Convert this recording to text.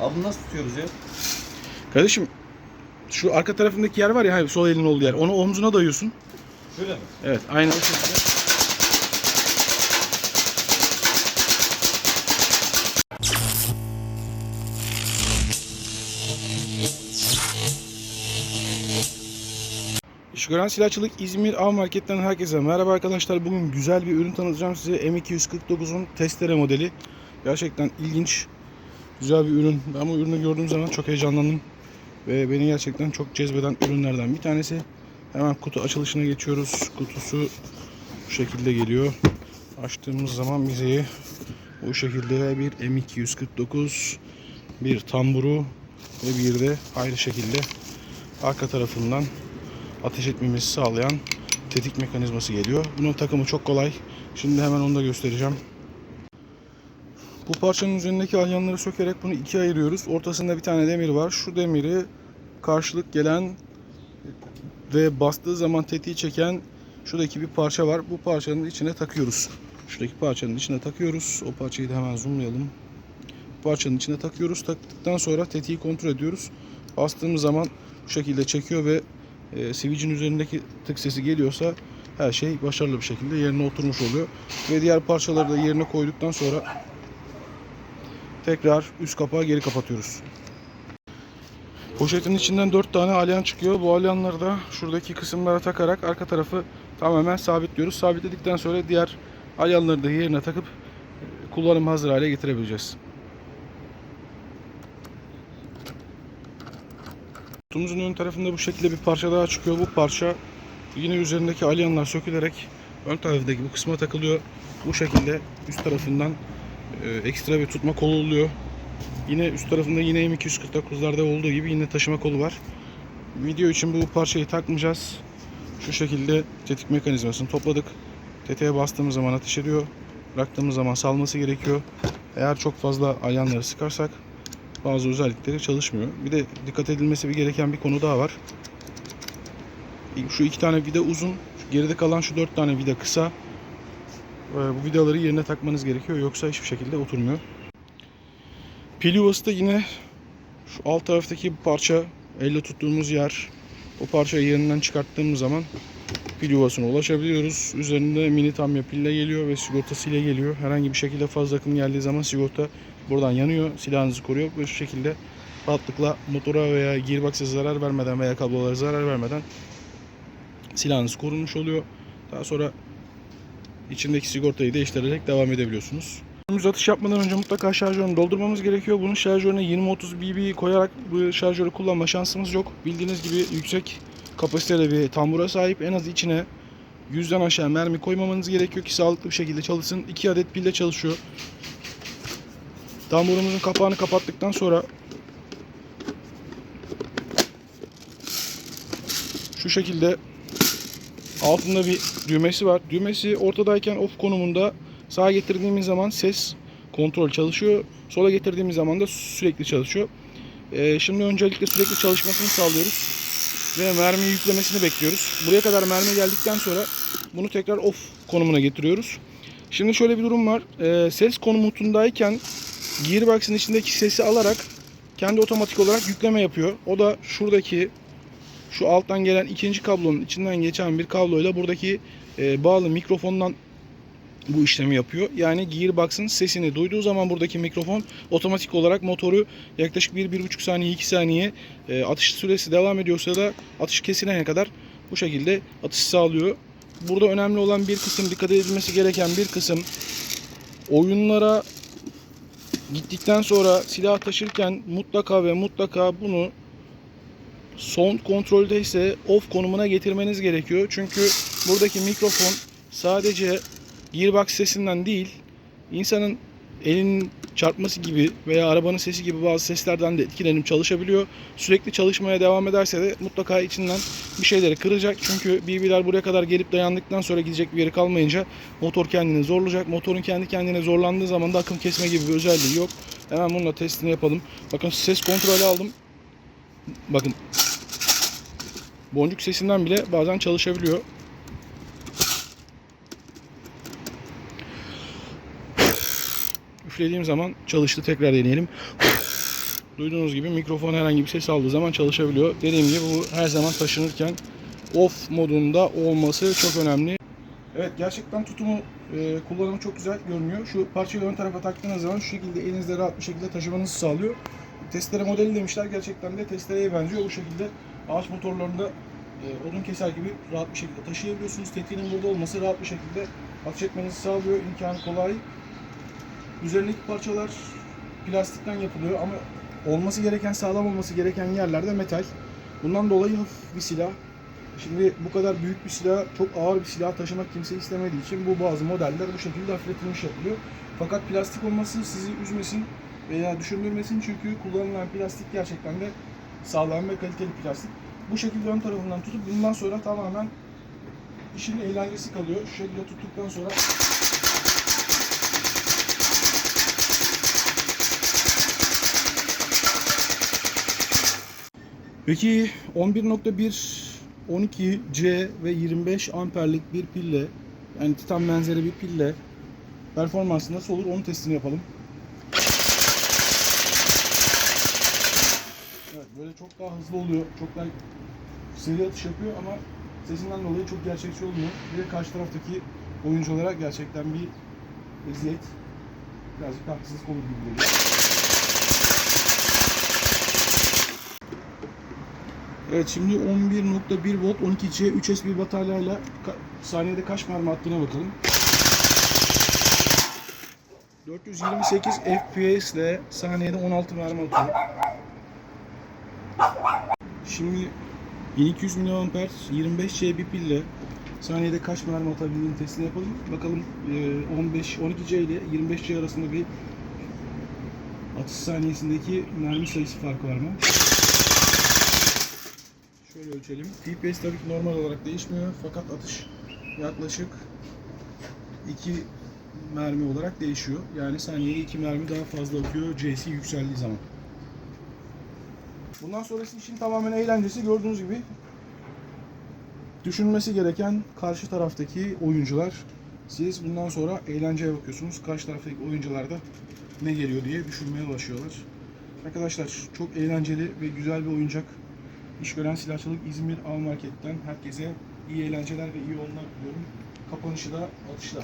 Abi nasıl tutuyoruz ya? Kardeşim şu arka tarafındaki yer var ya hani sol elin olduğu yer. Onu omzuna dayıyorsun. Şöyle mi? Evet aynen o şekilde. Gören silahçılık İzmir Av Market'ten herkese merhaba arkadaşlar. Bugün güzel bir ürün tanıtacağım size. M249'un testere modeli. Gerçekten ilginç, güzel bir ürün. Ben bu ürünü gördüğüm zaman çok heyecanlandım. Ve beni gerçekten çok cezbeden ürünlerden bir tanesi. Hemen kutu açılışına geçiyoruz. Kutusu bu şekilde geliyor. Açtığımız zaman bize bu şekilde bir M249, bir tamburu ve bir de ayrı şekilde arka tarafından ateş etmemizi sağlayan tetik mekanizması geliyor. Bunun takımı çok kolay. Şimdi hemen onu da göstereceğim. Bu parçanın üzerindeki alyanları sökerek bunu ikiye ayırıyoruz. Ortasında bir tane demir var. Şu demiri karşılık gelen ve bastığı zaman tetiği çeken şuradaki bir parça var. Bu parçanın içine takıyoruz. Şuradaki parçanın içine takıyoruz. O parçayı da hemen zoomlayalım. Bu parçanın içine takıyoruz. Taktıktan sonra tetiği kontrol ediyoruz. Bastığımız zaman bu şekilde çekiyor ve e, switch'in üzerindeki tık sesi geliyorsa her şey başarılı bir şekilde yerine oturmuş oluyor. Ve diğer parçaları da yerine koyduktan sonra tekrar üst kapağı geri kapatıyoruz. Poşetin içinden 4 tane alyan çıkıyor. Bu alyanları da şuradaki kısımlara takarak arka tarafı tamamen sabitliyoruz. Sabitledikten sonra diğer alyanları da yerine takıp e, kullanım hazır hale getirebileceğiz. Kutumuzun ön tarafında bu şekilde bir parça daha çıkıyor. Bu parça yine üzerindeki alyanlar sökülerek ön taraftaki bu kısma takılıyor. Bu şekilde üst tarafından e, ekstra bir tutma kolu oluyor. Yine üst tarafında yine M249'larda olduğu gibi yine taşıma kolu var. Video için bu parçayı takmayacağız. Şu şekilde tetik mekanizmasını topladık. Tetiğe bastığımız zaman ateş ediyor. Bıraktığımız zaman salması gerekiyor. Eğer çok fazla alyanları sıkarsak bazı özellikleri çalışmıyor. Bir de dikkat edilmesi bir gereken bir konu daha var. Şu iki tane vida uzun, geride kalan şu dört tane vida kısa. Ee, Bu vidaları yerine takmanız gerekiyor yoksa hiçbir şekilde oturmuyor. Pil yuvası da yine şu alt taraftaki parça elle tuttuğumuz yer. O parçayı yerinden çıkarttığımız zaman pil yuvasına ulaşabiliyoruz. Üzerinde mini tamya pille geliyor ve sigortasıyla geliyor. Herhangi bir şekilde fazla akım geldiği zaman sigorta buradan yanıyor. Silahınızı koruyor ve şu şekilde rahatlıkla motora veya gearbox'a zarar vermeden veya kablolara zarar vermeden silahınız korunmuş oluyor. Daha sonra içindeki sigortayı değiştirerek devam edebiliyorsunuz. Önümüz atış yapmadan önce mutlaka şarjörünü doldurmamız gerekiyor. Bunun şarjörüne 20-30 BB koyarak bu şarjörü kullanma şansımız yok. Bildiğiniz gibi yüksek kapasiteli bir tambura sahip. En az içine 100'den aşağı mermi koymamanız gerekiyor ki sağlıklı bir şekilde çalışsın. 2 adet pille çalışıyor. Tamburumuzun kapağını kapattıktan sonra şu şekilde altında bir düğmesi var. Düğmesi ortadayken off konumunda sağa getirdiğimiz zaman ses kontrol çalışıyor. Sola getirdiğimiz zaman da sürekli çalışıyor. Ee, şimdi öncelikle sürekli çalışmasını sağlıyoruz. Ve mermi yüklemesini bekliyoruz. Buraya kadar mermi geldikten sonra bunu tekrar off konumuna getiriyoruz. Şimdi şöyle bir durum var. Ee, ses konumundayken gearbox'ın içindeki sesi alarak kendi otomatik olarak yükleme yapıyor. O da şuradaki şu alttan gelen ikinci kablonun içinden geçen bir kabloyla buradaki e, bağlı mikrofondan bu işlemi yapıyor. Yani gearbox'ın sesini duyduğu zaman buradaki mikrofon otomatik olarak motoru yaklaşık 1-1,5 saniye 2 saniye e, atış süresi devam ediyorsa da atış kesilene kadar bu şekilde atış sağlıyor. Burada önemli olan bir kısım dikkat edilmesi gereken bir kısım oyunlara gittikten sonra silah taşırken mutlaka ve mutlaka bunu sound kontrolde ise off konumuna getirmeniz gerekiyor. Çünkü buradaki mikrofon sadece gearbox sesinden değil, insanın elinin çarpması gibi veya arabanın sesi gibi bazı seslerden de etkilenip çalışabiliyor. Sürekli çalışmaya devam ederse de mutlaka içinden bir şeyleri kıracak. Çünkü BB'ler buraya kadar gelip dayandıktan sonra gidecek bir yeri kalmayınca motor kendini zorlayacak. Motorun kendi kendine zorlandığı zaman da akım kesme gibi bir özelliği yok. Hemen bununla testini yapalım. Bakın ses kontrolü aldım. Bakın boncuk sesinden bile bazen çalışabiliyor. Üflediğim zaman çalıştı. Tekrar deneyelim. Duyduğunuz gibi mikrofon herhangi bir ses aldığı zaman çalışabiliyor. Dediğim gibi bu her zaman taşınırken off modunda olması çok önemli. Evet gerçekten tutumu e, kullanımı çok güzel görünüyor. Şu parçayı ön tarafa taktığınız zaman şu şekilde elinizde rahat bir şekilde taşımanızı sağlıyor. Testere modeli demişler gerçekten de testereye benziyor. Bu şekilde ağaç motorlarında e, odun keser gibi rahat bir şekilde taşıyabiliyorsunuz. Tetiğinin burada olması rahat bir şekilde atış etmenizi sağlıyor. İmkanı kolay. Üzerindeki parçalar plastikten yapılıyor ama olması gereken, sağlam olması gereken yerlerde metal. Bundan dolayı hafif bir silah. Şimdi bu kadar büyük bir silah, çok ağır bir silah taşımak kimse istemediği için bu bazı modeller bu şekilde hafifletilmiş yapılıyor. Fakat plastik olması sizi üzmesin veya düşündürmesin çünkü kullanılan plastik gerçekten de sağlam ve kaliteli plastik. Bu şekilde ön tarafından tutup bundan sonra tamamen işin eğlencesi kalıyor. Şu şekilde tuttuktan sonra Peki 11.1 12C ve 25 amperlik bir pille yani titan benzeri bir pille performansı nasıl olur onun testini yapalım. Böyle çok daha hızlı oluyor. Çok daha seri atış yapıyor ama sesinden dolayı çok gerçekçi olmuyor. Bir de karşı taraftaki oyunculara gerçekten bir eziyet birazcık haksızlık olur gibi geliyor. Evet şimdi 11.1 volt 12C 3S bir bataryayla saniyede kaç mermi attığına bakalım. 428 FPS ile saniyede 16 mermi atıyor. Şimdi 1200 mAh 25C bir pille saniyede kaç mermi atabildiğini testini yapalım. Bakalım e, 15 12C ile 25C arasında bir atış saniyesindeki mermi sayısı farkı var mı? Şöyle ölçelim. FPS tabii ki normal olarak değişmiyor fakat atış yaklaşık 2 mermi olarak değişiyor. Yani saniyeye 2 mermi daha fazla atıyor C'si yükseldiği zaman. Bundan sonrası için tamamen eğlencesi gördüğünüz gibi düşünmesi gereken karşı taraftaki oyuncular. Siz bundan sonra eğlenceye bakıyorsunuz. Karşı taraftaki oyuncular da ne geliyor diye düşünmeye başlıyorlar. Arkadaşlar çok eğlenceli ve güzel bir oyuncak. İş gören silahçılık İzmir Av Market'ten herkese iyi eğlenceler ve iyi oyunlar diliyorum. Kapanışı da atışla.